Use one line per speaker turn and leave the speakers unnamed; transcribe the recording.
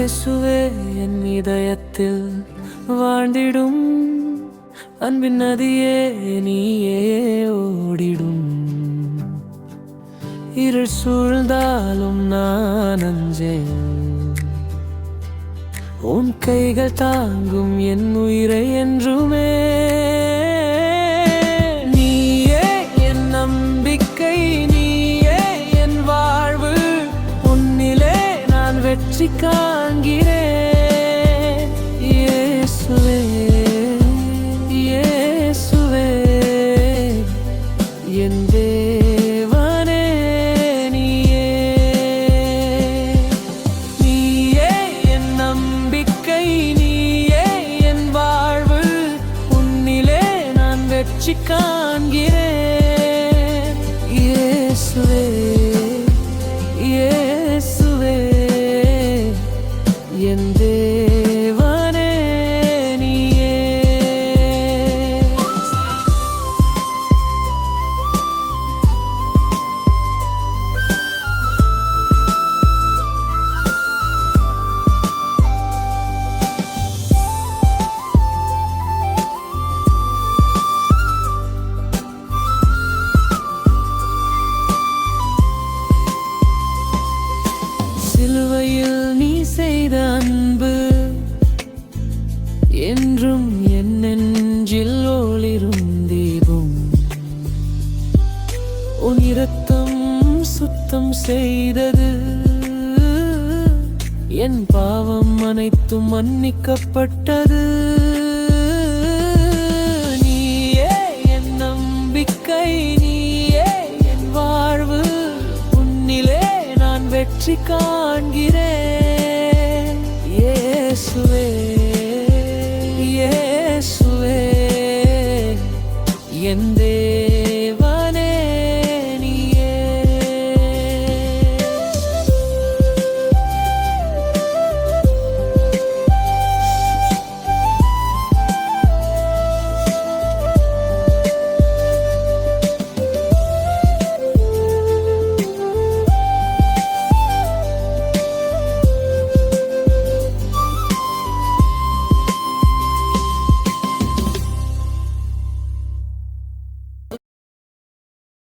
இயேசுவே என் இதயத்தில் வாழ்ந்திடும். அன்பின் நதியே நீயே ஓடிடும். இருள் சூழ்ந்தாலும் நான் அஞ்சேன். உன் கைகள் தாங்கும் என் உயிரை என்றுமே. நான் காண்கிறேன் இயேசுவே இயேசுவே என் தேவனே நீயே. நீயே என் நம்பிக்கை நீயே என் வாழ்வு. உன்னிலே நான் வெற்றி காண்கிறேன். இயேசுவே சுத்தம் செய்தது. என் பாவம் அனைத்தும் மன்னிக்கப்பட்டது. நீயே என் நம்பிக்கை நீயே என் வாழ்வு. உன்னிலே நான் வெற்றி காண்கிறேன். ஏசுவே இயேசுவே என்